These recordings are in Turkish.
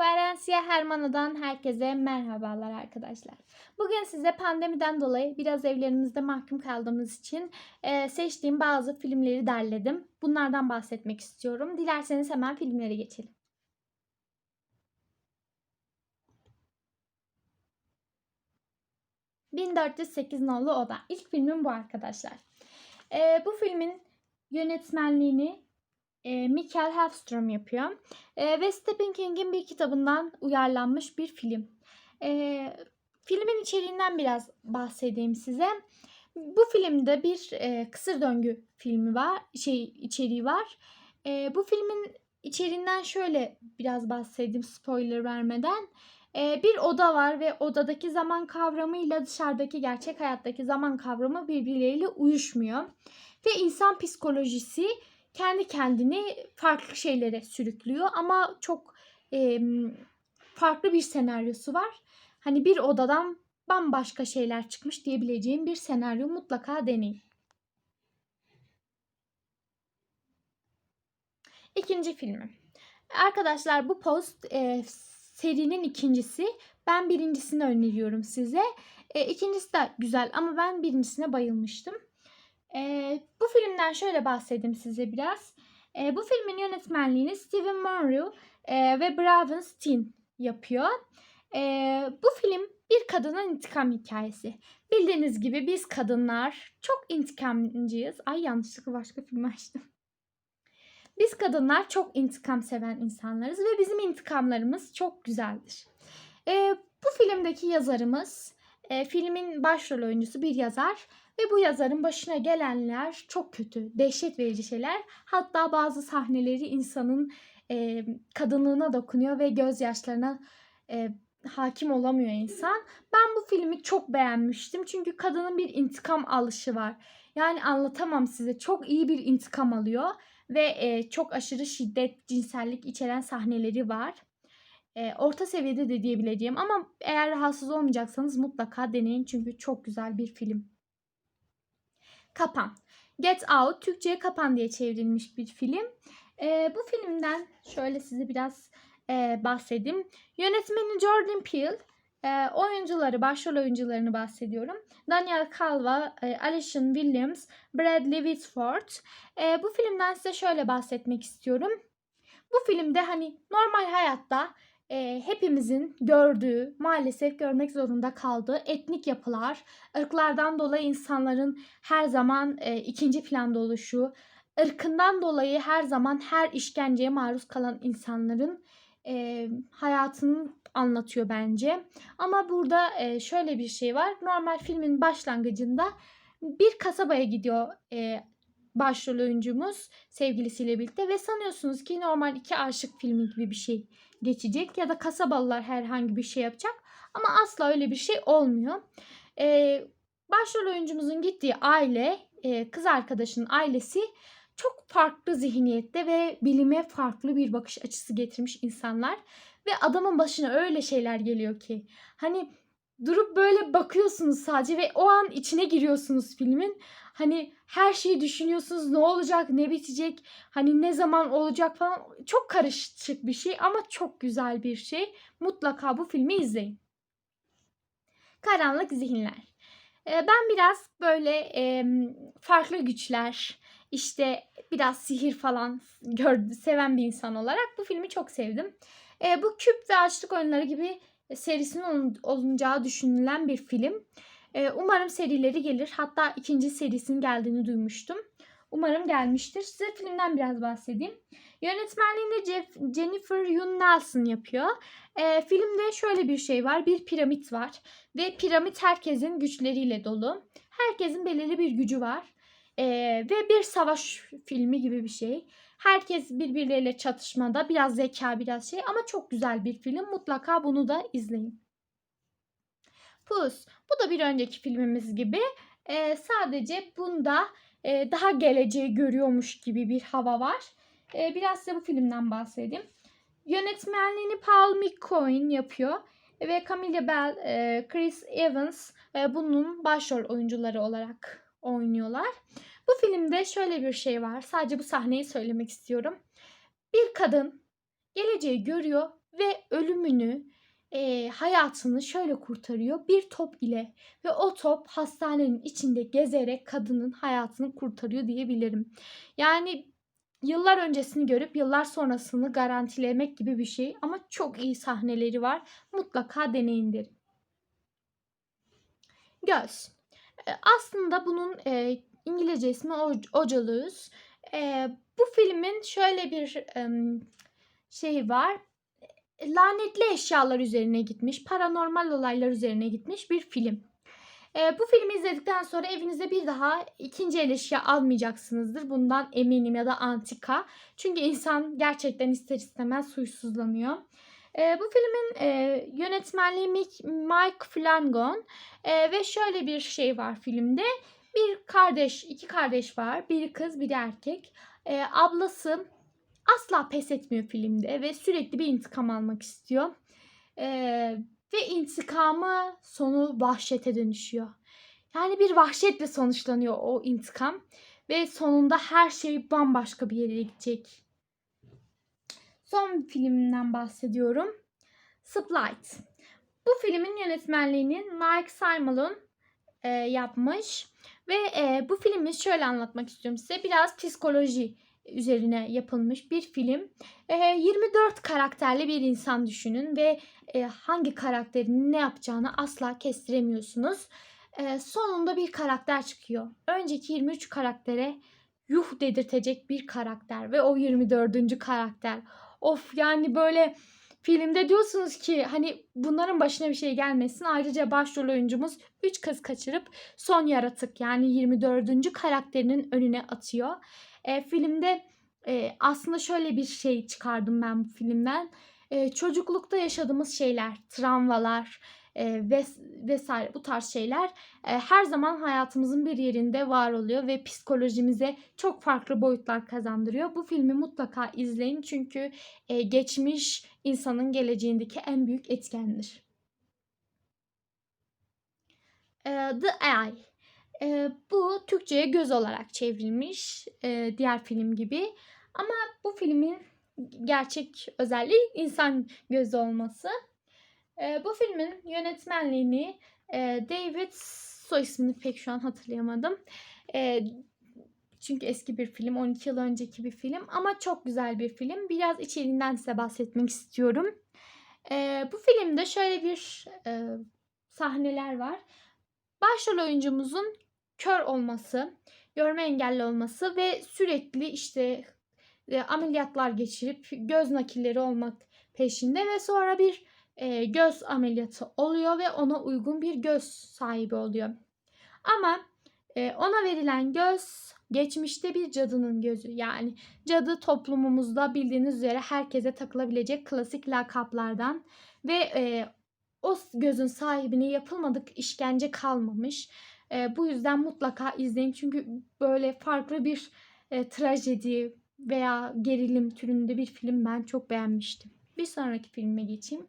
Koherensiye Hermana'dan herkese merhabalar arkadaşlar. Bugün size pandemiden dolayı biraz evlerimizde mahkum kaldığımız için e, seçtiğim bazı filmleri derledim. Bunlardan bahsetmek istiyorum. Dilerseniz hemen filmlere geçelim. ...1408 nolu oda. İlk filmim bu arkadaşlar. E, bu filmin yönetmenliğini e, Michael Hafström yapıyor. E, ve Stephen King'in bir kitabından uyarlanmış bir film. E, filmin içeriğinden biraz bahsedeyim size. Bu filmde bir e, kısır döngü filmi var, şey içeriği var. E, bu filmin içeriğinden şöyle biraz bahsedeyim spoiler vermeden. E, bir oda var ve odadaki zaman kavramıyla dışarıdaki gerçek hayattaki zaman kavramı birbirleriyle uyuşmuyor. Ve insan psikolojisi kendi kendini farklı şeylere sürüklüyor ama çok e, farklı bir senaryosu var. Hani bir odadan bambaşka şeyler çıkmış diyebileceğim bir senaryo mutlaka deneyin. İkinci filmi. Arkadaşlar bu post e, serinin ikincisi. Ben birincisini öneriyorum size. E, ikincisi de güzel ama ben birincisine bayılmıştım. E, bu filmden şöyle bahsedeyim size biraz. E, bu filmin yönetmenliğini Steven Monroe e, ve Braven Steen yapıyor. E, bu film bir kadının intikam hikayesi. Bildiğiniz gibi biz kadınlar çok intikamcıyız. Ay yanlışlıkla başka film açtım. Biz kadınlar çok intikam seven insanlarız ve bizim intikamlarımız çok güzeldir. E, bu filmdeki yazarımız, e, filmin başrol oyuncusu bir yazar ve bu yazarın başına gelenler çok kötü, dehşet verici şeyler. Hatta bazı sahneleri insanın e, kadınlığına dokunuyor ve gözyaşlarına e, hakim olamıyor insan. Ben bu filmi çok beğenmiştim. Çünkü kadının bir intikam alışı var. Yani anlatamam size. Çok iyi bir intikam alıyor. Ve e, çok aşırı şiddet, cinsellik içeren sahneleri var. E, orta seviyede de diyebileceğim. Ama eğer rahatsız olmayacaksanız mutlaka deneyin. Çünkü çok güzel bir film. Kapan. Get Out Türkçe'ye Kapan diye çevrilmiş bir film. E, bu filmden şöyle size biraz e, bahsedeyim. Yönetmeni Jordan Peele. E, oyuncuları, başrol oyuncularını bahsediyorum. Daniel Calva, e, Alison Williams, Bradley Whitford. E, bu filmden size şöyle bahsetmek istiyorum. Bu filmde hani normal hayatta e, hepimizin gördüğü, maalesef görmek zorunda kaldığı etnik yapılar, ırklardan dolayı insanların her zaman e, ikinci planda oluşu, ırkından dolayı her zaman her işkenceye maruz kalan insanların e, hayatını anlatıyor bence. Ama burada e, şöyle bir şey var. Normal filmin başlangıcında bir kasabaya gidiyor e, başrol oyuncumuz sevgilisiyle birlikte ve sanıyorsunuz ki normal iki aşık filmi gibi bir şey geçecek ya da kasabalılar herhangi bir şey yapacak ama asla öyle bir şey olmuyor. Ee, başrol oyuncumuzun gittiği aile, e, kız arkadaşının ailesi çok farklı zihniyette ve bilime farklı bir bakış açısı getirmiş insanlar ve adamın başına öyle şeyler geliyor ki hani durup böyle bakıyorsunuz sadece ve o an içine giriyorsunuz filmin. Hani her şeyi düşünüyorsunuz ne olacak ne bitecek hani ne zaman olacak falan çok karışık bir şey ama çok güzel bir şey. Mutlaka bu filmi izleyin. Karanlık Zihinler. Ben biraz böyle farklı güçler, işte biraz sihir falan gördü, seven bir insan olarak bu filmi çok sevdim. E, bu küp ve açlık oyunları gibi serisinin olunacağı düşünülen bir film. E, umarım serileri gelir. Hatta ikinci serisinin geldiğini duymuştum. Umarım gelmiştir. Size filmden biraz bahsedeyim. Yönetmenliğini Jeff, Jennifer Yun Nelson yapıyor. E, filmde şöyle bir şey var. Bir piramit var. Ve piramit herkesin güçleriyle dolu. Herkesin belirli bir gücü var. E, ve bir savaş filmi gibi bir şey. Herkes birbirleriyle çatışmada. Biraz zeka, biraz şey. Ama çok güzel bir film. Mutlaka bunu da izleyin. Pus. Bu da bir önceki filmimiz gibi. E, sadece bunda e, daha geleceği görüyormuş gibi bir hava var. E, biraz size bu filmden bahsedeyim. Yönetmenliğini Paul McCoy yapıyor ve Camilla Bell, e, Chris Evans e, bunun başrol oyuncuları olarak oynuyorlar. Bu filmde şöyle bir şey var. Sadece bu sahneyi söylemek istiyorum. Bir kadın geleceği görüyor ve ölümünü e, hayatını şöyle kurtarıyor bir top ile ve o top hastanenin içinde gezerek kadının hayatını kurtarıyor diyebilirim. Yani yıllar öncesini görüp yıllar sonrasını garantilemek gibi bir şey ama çok iyi sahneleri var. Mutlaka deneyin derim. Göz. E, aslında bunun e, İngilizce ismi Ocaluz. E, bu filmin şöyle bir e, şey var. Lanetli eşyalar üzerine gitmiş, paranormal olaylar üzerine gitmiş bir film. E, bu filmi izledikten sonra evinize bir daha ikinci el eşya almayacaksınızdır. Bundan eminim ya da antika. Çünkü insan gerçekten ister istemez suysuzlanıyor. E, bu filmin e, yönetmenliği Mike Flanagan e, ve şöyle bir şey var filmde. Bir kardeş, iki kardeş var. Biri kız, biri erkek. E, ablası asla pes etmiyor filmde ve sürekli bir intikam almak istiyor. E, ve intikamı sonu vahşete dönüşüyor. Yani bir vahşetle sonuçlanıyor o intikam ve sonunda her şey bambaşka bir yere gidecek. Son filmden bahsediyorum. Spotlight. Bu filmin yönetmenliğini Mike Shyamalan e, yapmış ve e, bu filmi şöyle anlatmak istiyorum size. Biraz psikoloji üzerine yapılmış bir film. E, 24 karakterli bir insan düşünün ve e, hangi karakterin ne yapacağını asla kestiremiyorsunuz. E, sonunda bir karakter çıkıyor. Önceki 23 karaktere yuh dedirtecek bir karakter ve o 24. karakter. Of yani böyle filmde diyorsunuz ki hani bunların başına bir şey gelmesin. Ayrıca başrol oyuncumuz 3 kız kaçırıp son yaratık yani 24. karakterinin önüne atıyor. E, filmde e, aslında şöyle bir şey çıkardım ben bu filmden. E, çocuklukta yaşadığımız şeyler, travmalar, e, ves vesaire bu tarz şeyler e, her zaman hayatımızın bir yerinde var oluyor ve psikolojimize çok farklı boyutlar kazandırıyor. Bu filmi mutlaka izleyin çünkü e, geçmiş insanın geleceğindeki en büyük etkendir. E, The Eye. E, bu Türkçe'ye göz olarak çevrilmiş e, diğer film gibi. Ama bu filmin gerçek özelliği insan gözü olması. E, bu filmin yönetmenliğini e, David soy ismini pek şu an hatırlayamadım. E, çünkü eski bir film, 12 yıl önceki bir film ama çok güzel bir film. Biraz içeriğinden size bahsetmek istiyorum. E, bu filmde şöyle bir e, sahneler var. Başrol oyuncumuzun kör olması, görme engelli olması ve sürekli işte e, ameliyatlar geçirip göz nakilleri olmak peşinde ve sonra bir e, göz ameliyatı oluyor ve ona uygun bir göz sahibi oluyor. Ama e, ona verilen göz geçmişte bir cadının gözü. Yani cadı toplumumuzda bildiğiniz üzere herkese takılabilecek klasik lakaplardan ve e, o gözün sahibine yapılmadık işkence kalmamış. Bu yüzden mutlaka izleyin çünkü böyle farklı bir trajedi veya gerilim türünde bir film ben çok beğenmiştim. Bir sonraki filme geçeyim.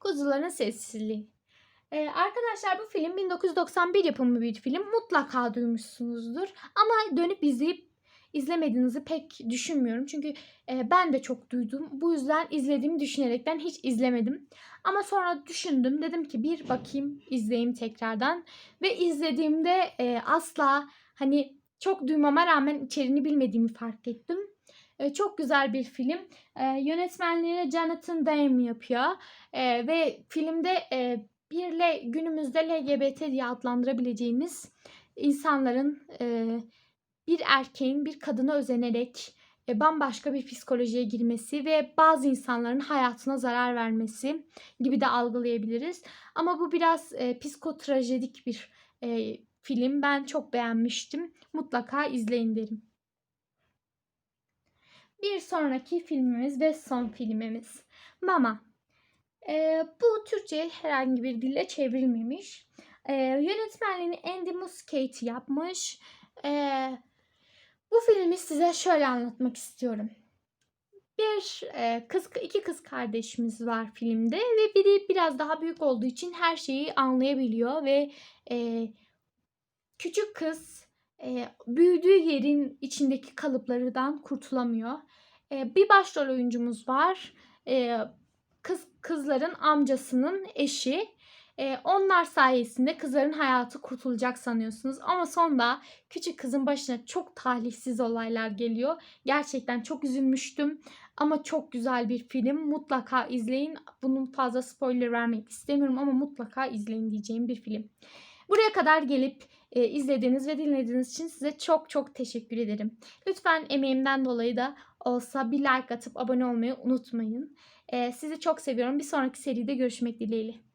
Kuzuların Sessizliği. Ee, arkadaşlar bu film 1991 yapımı bir film. Mutlaka duymuşsunuzdur. Ama dönüp izleyip izlemediğinizi pek düşünmüyorum. Çünkü e, ben de çok duydum. Bu yüzden izlediğimi düşünerekten hiç izlemedim. Ama sonra düşündüm. Dedim ki bir bakayım izleyeyim tekrardan. Ve izlediğimde e, asla hani çok duymama rağmen içeriğini bilmediğimi fark ettim. E, çok güzel bir film. E, yönetmenliğini Jonathan Demme yapıyor. E, ve filmde e, bir le, günümüzde LGBT diye adlandırabileceğimiz insanların e, bir erkeğin bir kadına özenerek e, bambaşka bir psikolojiye girmesi ve bazı insanların hayatına zarar vermesi gibi de algılayabiliriz. Ama bu biraz e, psikotrajedik bir e, film. Ben çok beğenmiştim. Mutlaka izleyin derim. Bir sonraki filmimiz ve son filmimiz. Mama. Ee, bu Türkçe herhangi bir dille çevrilmemiş. Ee, yönetmenliğini Andy Muschietti yapmış. Ee, bu filmi size şöyle anlatmak istiyorum. Bir e, kız, iki kız kardeşimiz var filmde ve biri biraz daha büyük olduğu için her şeyi anlayabiliyor ve e, küçük kız e, büyüdüğü yerin içindeki kalıplardan kurtulamıyor. E, bir başrol oyuncumuz var. e, kız kızların amcasının eşi. E, onlar sayesinde kızların hayatı kurtulacak sanıyorsunuz. Ama sonunda küçük kızın başına çok talihsiz olaylar geliyor. Gerçekten çok üzülmüştüm. Ama çok güzel bir film. Mutlaka izleyin. Bunun fazla spoiler vermek istemiyorum ama mutlaka izleyin diyeceğim bir film. Buraya kadar gelip e, izlediğiniz ve dinlediğiniz için size çok çok teşekkür ederim. Lütfen emeğimden dolayı da olsa bir like atıp abone olmayı unutmayın. E, sizi çok seviyorum. Bir sonraki seride görüşmek dileğiyle.